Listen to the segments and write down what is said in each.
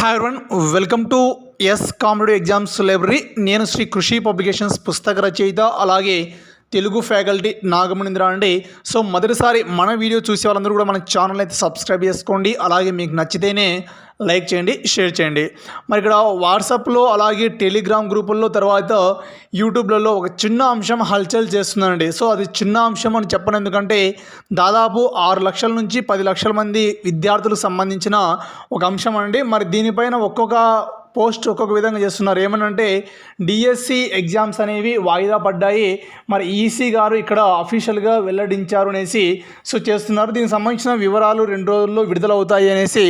Hi one welcome to S competitive exams library నేను శ్రీ కృషి publications పుస్తక రచయిత అలాగే తెలుగు ఫ్యాకల్టీ నాగమణింద్ర అండి. సో మొదటిసారి మన వీడియో చూసే వాళ్ళందరూ కూడా మన ఛానల్ అయితే సబ్స్క్రైబ్ చేసుకోండి. అలాగే మీకు నచ్చితేనే లైక్ చేయండి షేర్ చేయండి. మరి ఇక్కడ వాట్సాప్లో అలాగే టెలిగ్రామ్ గ్రూపుల్లో తర్వాత యూట్యూబ్లలో ఒక చిన్న అంశం హల్చల్ చేస్తుందండి. సో అది చిన్న అంశం అని చెప్పను ఎందుకంటే దాదాపు ఆరు లక్షల నుంచి పది లక్షల మంది విద్యార్థులకు సంబంధించిన ఒక అంశం అండి. మరి దీనిపైన ఒక్కొక్క పోస్ట్ ఒక్కొక్క విధంగా చేస్తున్నారు. ఏమనంటే డిఎస్సి ఎగ్జామ్స్ అనేవి వాయిదా పడ్డాయి. మరి ఈసీ గారు ఇక్కడ అఫీషియల్గా వెల్లడించారు అనేసి సో చేస్తున్నారు. దీనికి సంబంధించిన వివరాలు రెండు రోజుల్లో విడుదలవుతాయి అనేసి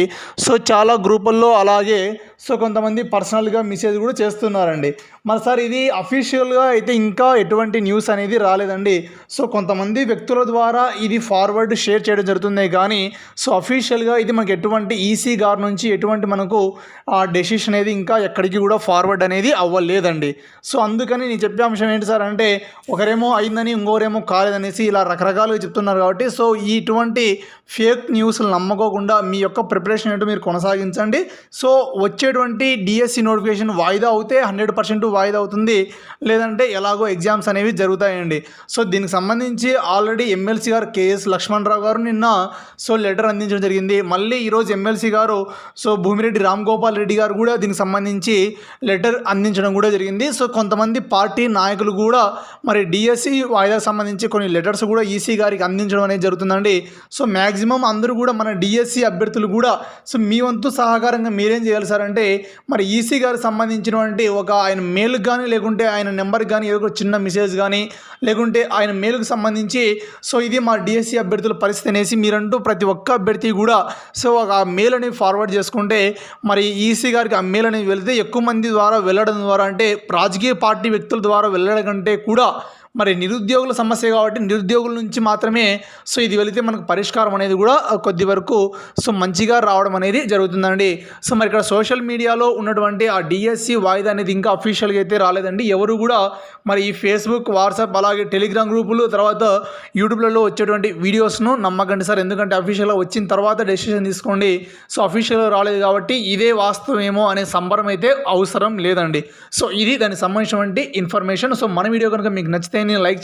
సో చాలా గ్రూపుల్లో అలాగే సో కొంతమంది పర్సనల్గా మెసేజ్ కూడా చేస్తున్నారండి. మరి సార్ ఇది అఫీషియల్గా అయితే ఇంకా ఎటువంటి న్యూస్ అనేది రాలేదండి. సో కొంతమంది వ్యక్తుల ద్వారా ఇది ఫార్వర్డ్ షేర్ చేయడం జరుగుతుంది. కానీ సో అఫీషియల్గా ఇది మనకి ఎటువంటి ఈసీ గారి నుంచి ఎటువంటి మనకు ఆ డెసిషన్ అనేది ఇంకా ఎక్కడికి కూడా ఫార్వర్డ్ అనేది అవ్వలేదండి. సో అందుకని నేను చెప్పే అంశం ఏంటి సార్ అంటే ఒకరేమో అయిందని ఇంకోరేమో కాలేదనేసి ఇలా రకరకాలుగా చెప్తున్నారు కాబట్టి సో ఇటువంటి ఫేక్ న్యూస్లు నమ్మకోకుండా మీ యొక్క ప్రిపరేషన్ ఏంటో మీరు కొనసాగించండి. సో వచ్చేటువంటి డిఎస్సి నోటిఫికేషన్ వాయిదా అవుతే హండ్రెడ్ పర్సెంట్ వాయిదా అవుతుంది. లేదంటే ఎలాగో ఎగ్జామ్స్ అనేవి జరుగుతాయండి. సో దీనికి సంబంధించి ఆల్రెడీ ఎమ్మెల్సీ గారు కేఎస్ లక్ష్మణరావు గారు నిన్న సో లెటర్ అందించడం జరిగింది. మళ్ళీ ఈరోజు ఎమ్మెల్సీ గారు సో భూమిరెడ్డి రామ్ గోపాల్ రెడ్డి గారు కూడా దీనికి సంబంధించి లెటర్ అందించడం కూడా జరిగింది. సో కొంతమంది పార్టీ నాయకులు కూడా మరి డిఎస్సి వాయిదాకు సంబంధించి కొన్ని లెటర్స్ కూడా ఈసీ గారికి అందించడం అనేది జరుగుతుందండి. సో మ్యాక్సిమం అందరూ కూడా మన డిఎస్సి అభ్యర్థులు కూడా సో మీ వంతు సహకారంగా మీరేం చేయాలి సార్ అంటే మరి ఈసీ గారికి సంబంధించినటువంటి ఒక ఆయన మెయిల్కి కానీ లేకుంటే ఆయన నెంబర్కి కానీ ఏదో ఒక చిన్న మెసేజ్ కానీ లేకుంటే ఆయన మెయిల్కి సంబంధించి సో ఇది మా డిఎస్సి అభ్యర్థుల పరిస్థితి అనేసి మీరంటూ ప్రతి ఒక్క అభ్యర్థి కూడా సో ఒక మెయిల్ అనేది ఫార్వర్డ్ చేసుకుంటే మరి ఈసీ గారికి ఆ మెయిల్ అనేది వెళితే ఎక్కువ మంది ద్వారా వెళ్ళడం ద్వారా అంటే రాజకీయ పార్టీ వ్యక్తుల ద్వారా వెళ్ళడం కంటే కూడా మరి నిరుద్యోగుల సమస్య కాబట్టి నిరుద్యోగుల నుంచి మాత్రమే సో ఇది వెళితే మనకు పరిష్కారం అనేది కూడా కొద్ది వరకు సో మంచిగా రావడం అనేది జరుగుతుందండి. సో మరి ఇక్కడ సోషల్ మీడియాలో ఉన్నటువంటి ఆ డిఎస్సి వాయిదా అనేది ఇంకా అఫీషియల్గా అయితే రాలేదండి. ఎవరు కూడా మరి ఈ ఫేస్బుక్ వాట్సాప్ అలాగే టెలిగ్రామ్ గ్రూపులు తర్వాత యూట్యూబ్లలో వచ్చేటువంటి వీడియోస్ను నమ్మకండి సార్. ఎందుకంటే అఫీషియల్గా వచ్చిన తర్వాత డెసిషన్ తీసుకోండి. సో అఫీషియల్గా రాలేదు కాబట్టి ఇదే వాస్తవమేమో అనే సంబరం అయితే అవసరం లేదండి. సో ఇది దానికి సంబంధించినటువంటి ఇన్ఫర్మేషన్ సో మన వీడియో కనుక మీకు నచ్చితే నేను లైక్